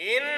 In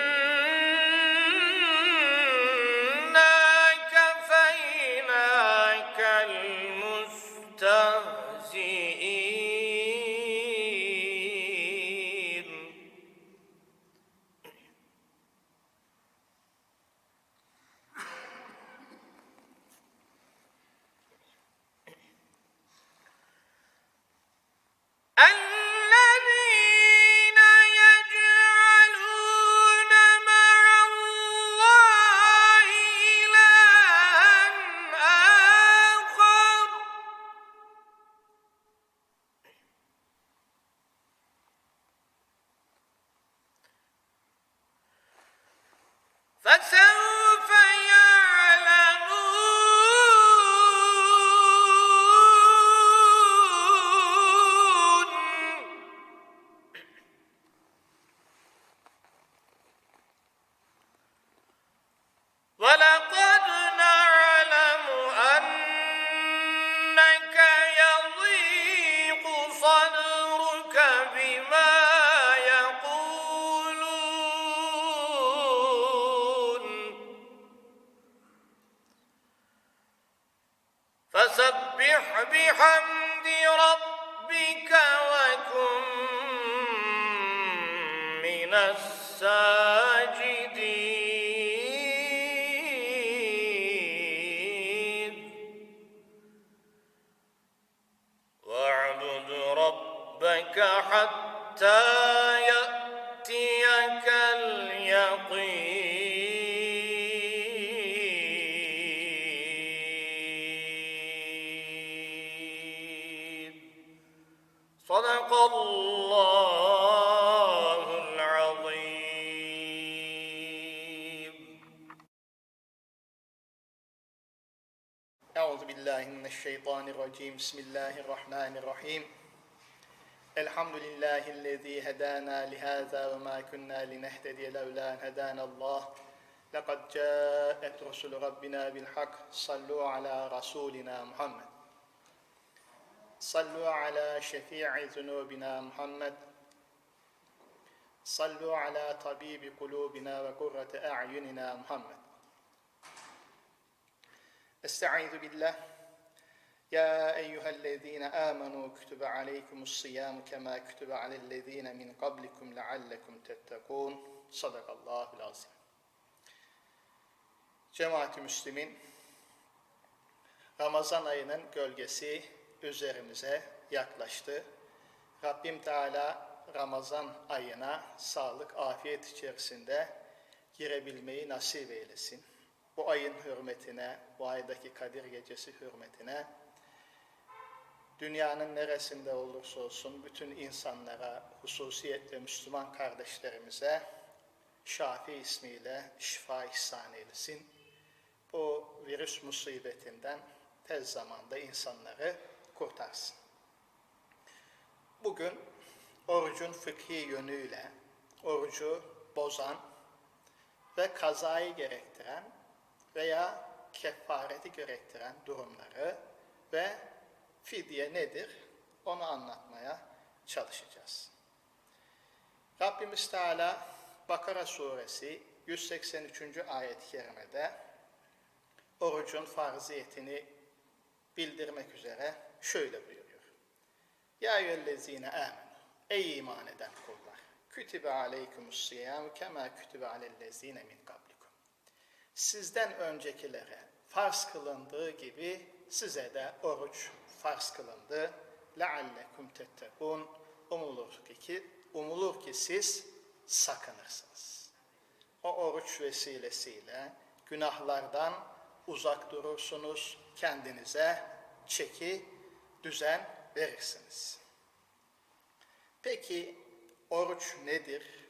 حتى يأتيك اليقين. صدق الله العظيم. أعوذ بالله من الشيطان الرجيم. بسم الله الرحمن الرحيم. الحمد لله الذي هدانا لهذا وما كنا لنهتدي لولا أن هدانا الله. لقد جاءت رسل ربنا بالحق. صلوا على رسولنا محمد. صلوا على شفيع ذنوبنا محمد. صلوا على طبيب قلوبنا وقرة أعيننا محمد. استعيذ بالله يا أيها الذين آمنوا كتب عليكم الصيام كما كتب على الذين من قبلكم لعلكم تتقون صدق الله العظيم Cemaat-i Müslümin, Ramazan ayının gölgesi üzerimize yaklaştı. Rabbim Teala Ramazan ayına sağlık, afiyet içerisinde girebilmeyi nasip eylesin. Bu ayın hürmetine, bu aydaki Kadir Gecesi hürmetine dünyanın neresinde olursa olsun bütün insanlara, hususiyetle Müslüman kardeşlerimize Şafi ismiyle şifa ihsan eylesin. Bu virüs musibetinden tez zamanda insanları kurtarsın. Bugün orucun fıkhi yönüyle orucu bozan ve kazayı gerektiren veya kefareti gerektiren durumları ve fidye nedir onu anlatmaya çalışacağız. Rabbimiz Teala Bakara suresi 183. ayet-i kerimede orucun farziyetini bildirmek üzere şöyle buyuruyor. Ya eyyühellezine amenu. Ey iman eden kullar. Kütübe aleykumus siyam kema kütübe alellezine min kablikum. Sizden öncekilere farz kılındığı gibi size de oruç farz kılındı. Leallekum tettekun. Umulur ki, umulur ki siz sakınırsınız. O oruç vesilesiyle günahlardan uzak durursunuz, kendinize çeki, düzen verirsiniz. Peki oruç nedir?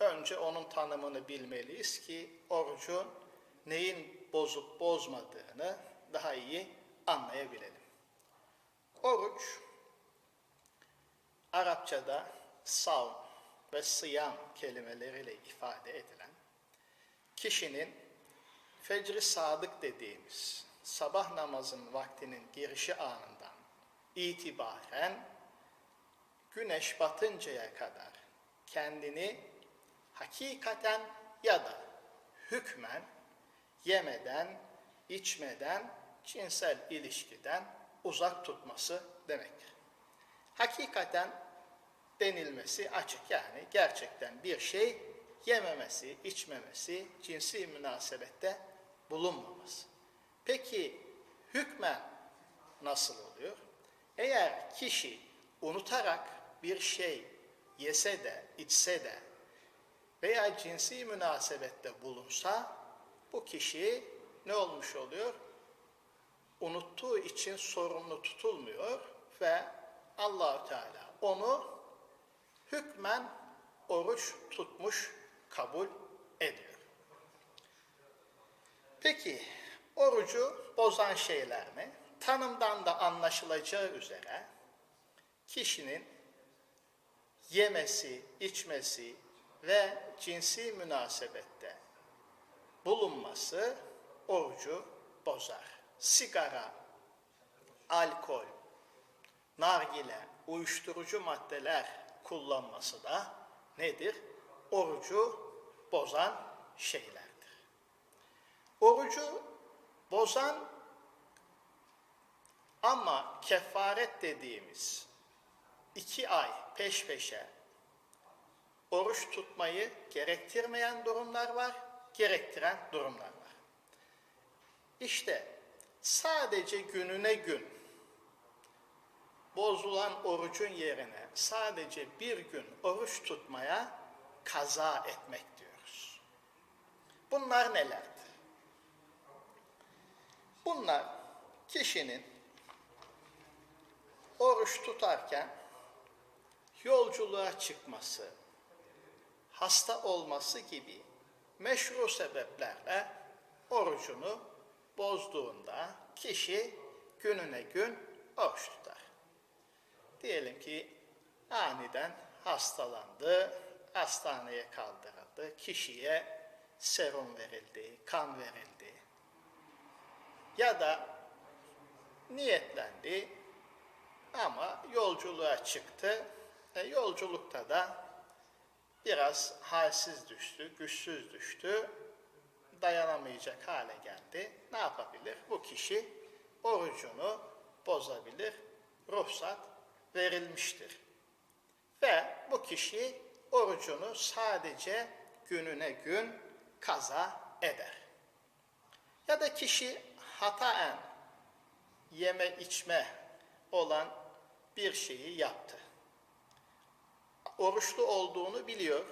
Önce onun tanımını bilmeliyiz ki orucun neyin bozup bozmadığını daha iyi anlayabilelim. Oruç Arapçada savm ve sıyam kelimeleriyle ifade edilen kişinin fecri sadık dediğimiz sabah namazın vaktinin girişi anından itibaren güneş batıncaya kadar kendini hakikaten ya da hükmen yemeden, içmeden, cinsel ilişkiden uzak tutması demektir. Hakikaten denilmesi açık yani gerçekten bir şey yememesi, içmemesi, cinsi münasebette bulunmaması. Peki hükmen nasıl oluyor? Eğer kişi unutarak bir şey yese de, içse de veya cinsi münasebette bulunsa bu kişi ne olmuş oluyor? Unuttuğu için sorumlu tutulmuyor ve Allahü Teala onu hükmen oruç tutmuş kabul ediyor. Peki orucu bozan şeyler ne? Tanımdan da anlaşılacağı üzere kişinin yemesi, içmesi ve cinsi münasebette bulunması orucu bozar. Sigara, alkol, nargile, uyuşturucu maddeler kullanması da nedir? Orucu bozan şeylerdir. Orucu bozan ama kefaret dediğimiz iki ay peş peşe oruç tutmayı gerektirmeyen durumlar var, gerektiren durumlar var. İşte sadece gününe gün bozulan orucun yerine sadece bir gün oruç tutmaya kaza etmek diyoruz. Bunlar nelerdir? Bunlar kişinin oruç tutarken yolculuğa çıkması, hasta olması gibi meşru sebeplerle orucunu bozduğunda kişi gününe gün oruç tutar. Diyelim ki aniden hastalandı, hastaneye kaldırıldı, kişiye serum verildi, kan verildi. Ya da niyetlendi ama yolculuğa çıktı. E, yolculukta da biraz halsiz düştü, güçsüz düştü, dayanamayacak hale geldi. Ne yapabilir? Bu kişi orucunu bozabilir, ruhsat verilmiştir. Ve bu kişi orucunu sadece gününe gün kaza eder. Ya da kişi hataen yeme içme olan bir şeyi yaptı. Oruçlu olduğunu biliyor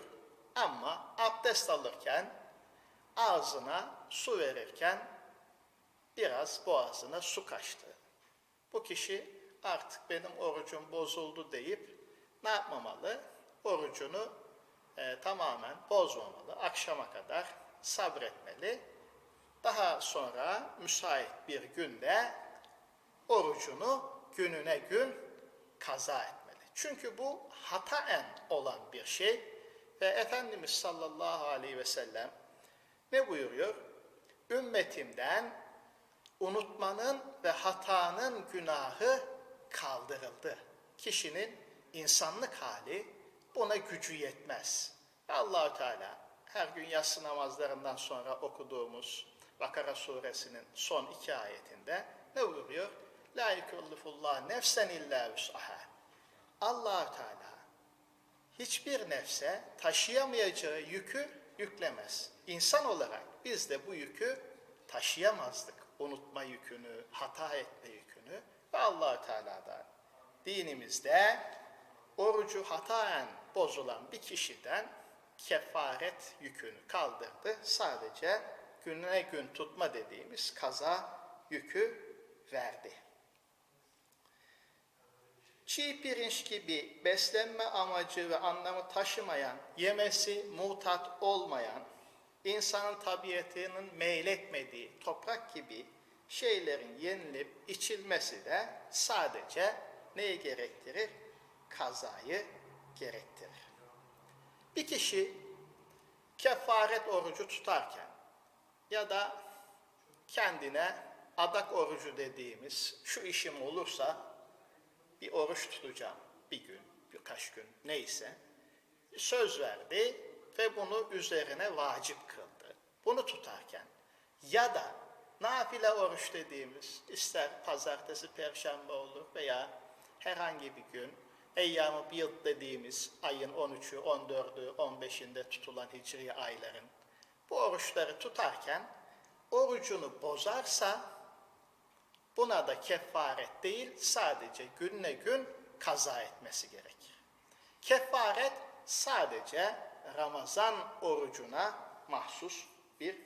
ama abdest alırken ağzına su verirken biraz boğazına su kaçtı. Bu kişi artık benim orucum bozuldu deyip ne yapmamalı? Orucunu e, tamamen bozmamalı. Akşama kadar sabretmeli. Daha sonra müsait bir günde orucunu gününe gün kaza etmeli. Çünkü bu hataen olan bir şey ve Efendimiz sallallahu aleyhi ve sellem ne buyuruyor? Ümmetimden unutmanın ve hatanın günahı kaldırıldı. Kişinin insanlık hali buna gücü yetmez. Allahu Teala her gün yatsı namazlarından sonra okuduğumuz Bakara suresinin son iki ayetinde ne buyuruyor? La yukellifullah nefsen illa vus'aha. allah Teala hiçbir nefse taşıyamayacağı yükü yüklemez. İnsan olarak biz de bu yükü taşıyamazdık. Unutma yükünü, hata etme yükünü ve allah Teala'dan dinimizde orucu hataen bozulan bir kişiden kefaret yükünü kaldırdı. Sadece gününe gün tutma dediğimiz kaza yükü verdi. Çiğ pirinç gibi beslenme amacı ve anlamı taşımayan, yemesi mutat olmayan, insanın tabiatının meyletmediği toprak gibi şeylerin yenilip içilmesi de sadece neyi gerektirir? Kazayı gerektirir. Bir kişi kefaret orucu tutarken ya da kendine adak orucu dediğimiz şu işim olursa bir oruç tutacağım bir gün, birkaç gün neyse söz verdi ve bunu üzerine vacip kıldı. Bunu tutarken ya da nafile oruç dediğimiz ister pazartesi, perşembe olur veya herhangi bir gün Eyyam-ı Biyad dediğimiz ayın 13'ü, 14'ü, 15'inde tutulan hicri ayların bu oruçları tutarken orucunu bozarsa buna da kefaret değil sadece günle gün kaza etmesi gerekir. Kefaret sadece Ramazan orucuna mahsus bir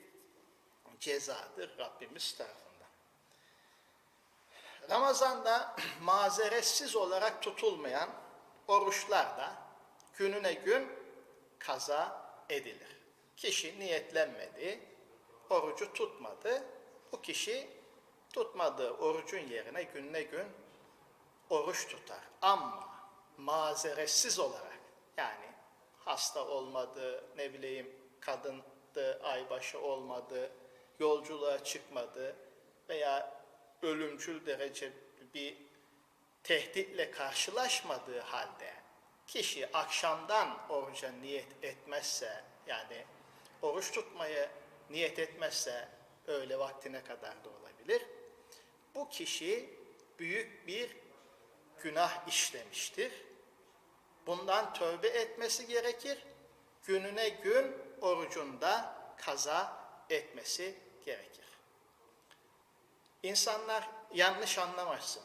cezadır Rabbimiz tarafından. Ramazan'da mazeretsiz olarak tutulmayan oruçlar da gününe gün kaza edilir. Kişi niyetlenmedi, orucu tutmadı. Bu kişi tutmadığı orucun yerine gününe gün oruç tutar. Ama mazeretsiz olarak yani hasta olmadı, ne bileyim kadındı, aybaşı olmadı, yolculuğa çıkmadı veya ölümcül derece bir tehditle karşılaşmadığı halde kişi akşamdan oruca niyet etmezse yani oruç tutmaya niyet etmezse öğle vaktine kadar da olabilir. Bu kişi büyük bir günah işlemiştir. Bundan tövbe etmesi gerekir. Gününe gün orucunda kaza etmesi gerekir. İnsanlar yanlış anlamasın.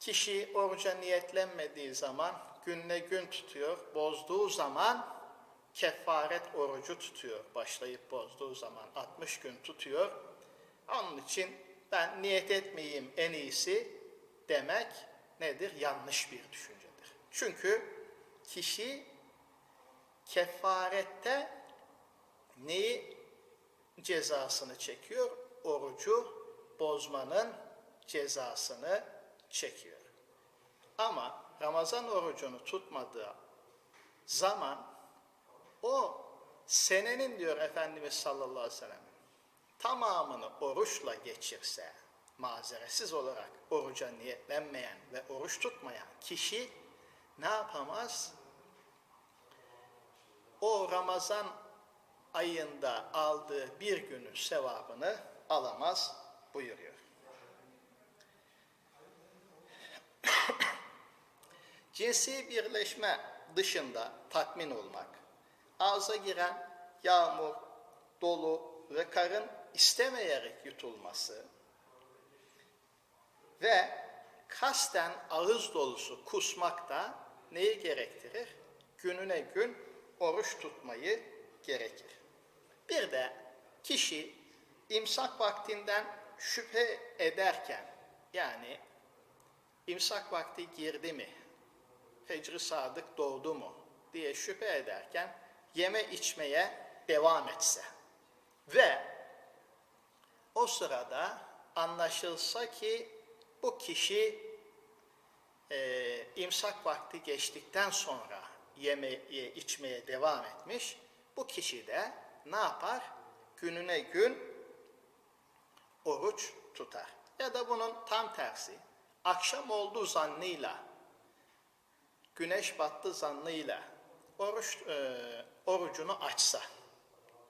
Kişi oruca niyetlenmediği zaman gününe gün tutuyor, bozduğu zaman kefaret orucu tutuyor. Başlayıp bozduğu zaman 60 gün tutuyor. Onun için ben niyet etmeyeyim en iyisi demek nedir? Yanlış bir düşüncedir. Çünkü kişi kefarette neyi cezasını çekiyor? Orucu bozmanın cezasını çekiyor. Ama Ramazan orucunu tutmadığı zaman o senenin diyor Efendimiz sallallahu aleyhi ve sellem tamamını oruçla geçirse mazeretsiz olarak oruca niyetlenmeyen ve oruç tutmayan kişi ne yapamaz? O Ramazan ayında aldığı bir günün sevabını alamaz buyuruyor. Cinsi birleşme dışında tatmin olmak, ağza giren yağmur, dolu ve karın istemeyerek yutulması ve kasten ağız dolusu kusmak da neyi gerektirir? Gününe gün oruç tutmayı gerekir. Bir de kişi imsak vaktinden şüphe ederken yani imsak vakti girdi mi, fecri sadık doğdu mu diye şüphe ederken yeme içmeye devam etse ve o sırada anlaşılsa ki bu kişi e, imsak vakti geçtikten sonra yemeye içmeye devam etmiş. Bu kişi de ne yapar? Gününe gün oruç tutar. Ya da bunun tam tersi. Akşam olduğu zannıyla, güneş battı zannıyla oruç e, orucunu açsa,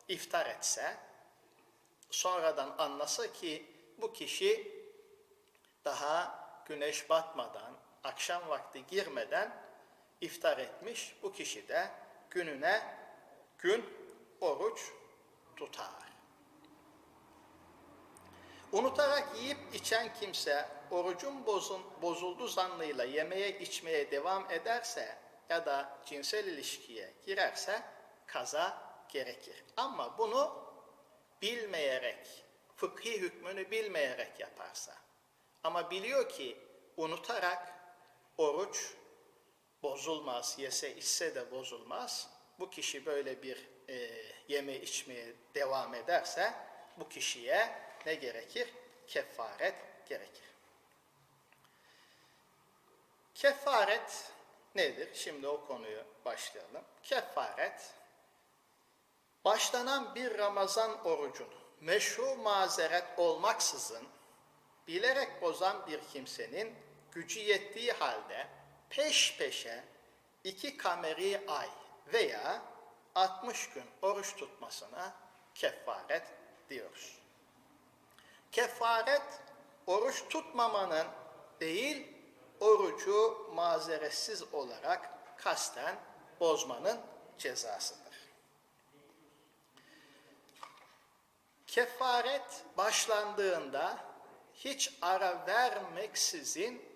iftar etse, sonradan anlasa ki bu kişi daha güneş batmadan, akşam vakti girmeden iftar etmiş. Bu kişi de gününe gün oruç tutar. Unutarak yiyip içen kimse orucun bozun, bozuldu zannıyla yemeye içmeye devam ederse ya da cinsel ilişkiye girerse kaza gerekir. Ama bunu bilmeyerek, fıkhi hükmünü bilmeyerek yaparsa ama biliyor ki unutarak oruç bozulmaz, yese içse de bozulmaz. Bu kişi böyle bir e, yeme içmeye devam ederse bu kişiye ne gerekir? Kefaret gerekir. Kefaret nedir? Şimdi o konuyu başlayalım. Kefaret başlanan bir Ramazan orucunu meşru mazeret olmaksızın bilerek bozan bir kimsenin gücü yettiği halde peş peşe iki kameri ay veya 60 gün oruç tutmasına kefaret diyoruz. Kefaret oruç tutmamanın değil, orucu mazeretsiz olarak kasten bozmanın cezasıdır. Kefaret başlandığında hiç ara vermeksizin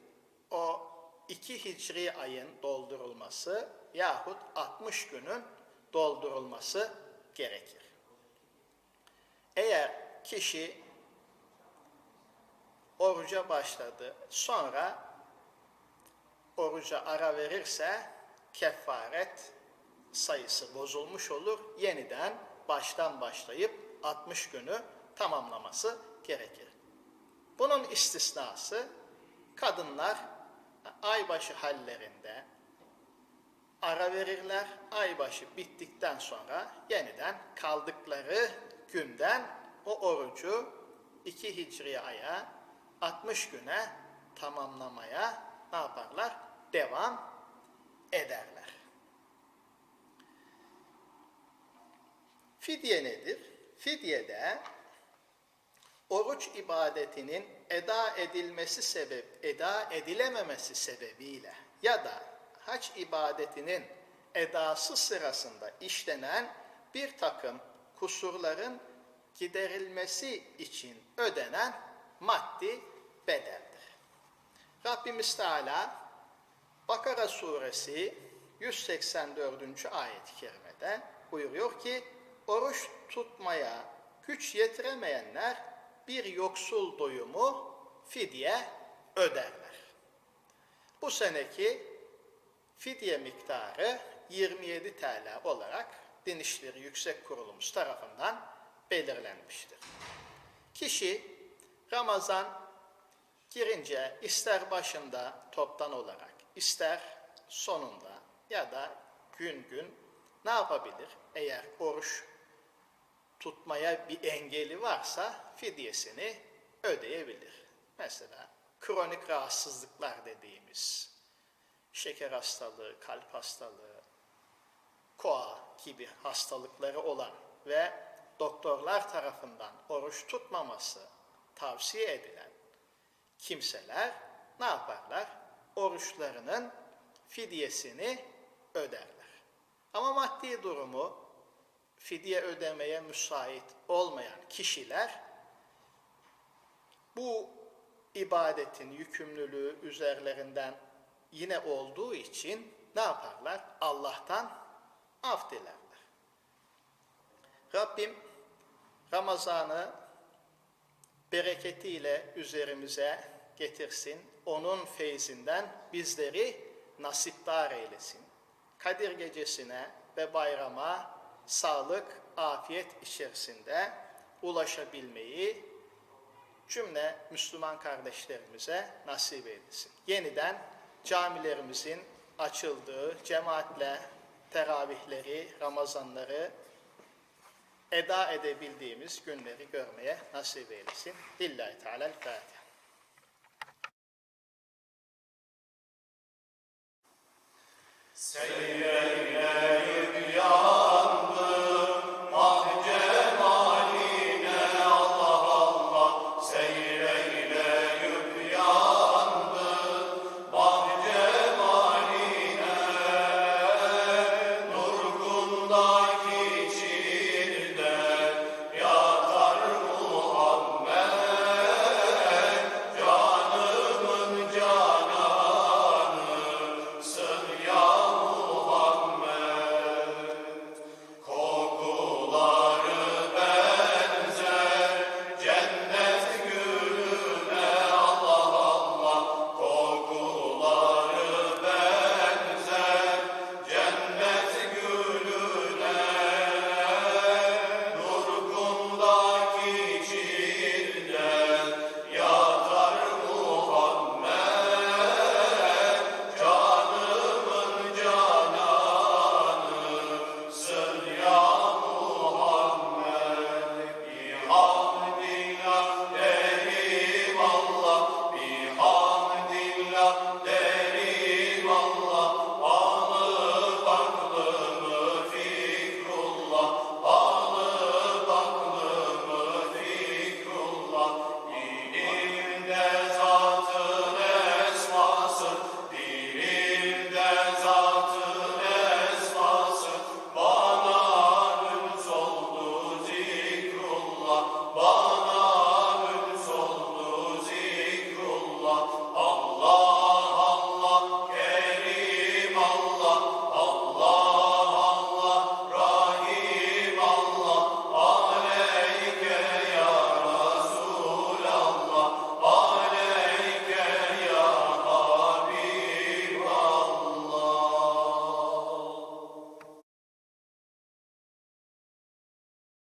o iki hicri ayın doldurulması yahut 60 günün doldurulması gerekir. Eğer kişi oruca başladı, sonra oruca ara verirse kefaret sayısı bozulmuş olur. Yeniden baştan başlayıp 60 günü tamamlaması gerekir. Bunun istisnası kadınlar aybaşı hallerinde ara verirler. Aybaşı bittikten sonra yeniden kaldıkları günden o orucu 2 hicri aya 60 güne tamamlamaya ne yaparlar? Devam ederler. Fidye nedir? Fidye de oruç ibadetinin eda edilmesi sebep eda edilememesi sebebiyle ya da hac ibadetinin edası sırasında işlenen bir takım kusurların giderilmesi için ödenen maddi bedeldir. Rabbimiz Teala Bakara suresi 184. ayet-i kerimede buyuruyor ki oruç tutmaya güç yetiremeyenler bir yoksul doyumu fidye öderler. Bu seneki fidye miktarı 27 TL olarak Din İşleri Yüksek Kurulumuz tarafından belirlenmiştir. Kişi Ramazan girince ister başında toptan olarak, ister sonunda ya da gün gün ne yapabilir? Eğer oruç tutmaya bir engeli varsa fidyesini ödeyebilir. Mesela kronik rahatsızlıklar dediğimiz şeker hastalığı, kalp hastalığı, koa gibi hastalıkları olan ve doktorlar tarafından oruç tutmaması tavsiye edilen kimseler ne yaparlar? Oruçlarının fidyesini öderler. Ama maddi durumu fidye ödemeye müsait olmayan kişiler bu ibadetin yükümlülüğü üzerlerinden yine olduğu için ne yaparlar? Allah'tan af dilerler. Rabbim Ramazan'ı bereketiyle üzerimize getirsin. Onun feyzinden bizleri nasipdar eylesin. Kadir gecesine ve bayrama sağlık, afiyet içerisinde ulaşabilmeyi cümle Müslüman kardeşlerimize nasip edilsin. Yeniden camilerimizin açıldığı cemaatle teravihleri, Ramazanları eda edebildiğimiz günleri görmeye nasip eylesin. Lillahi Teala'l-Fatiha. Seyyid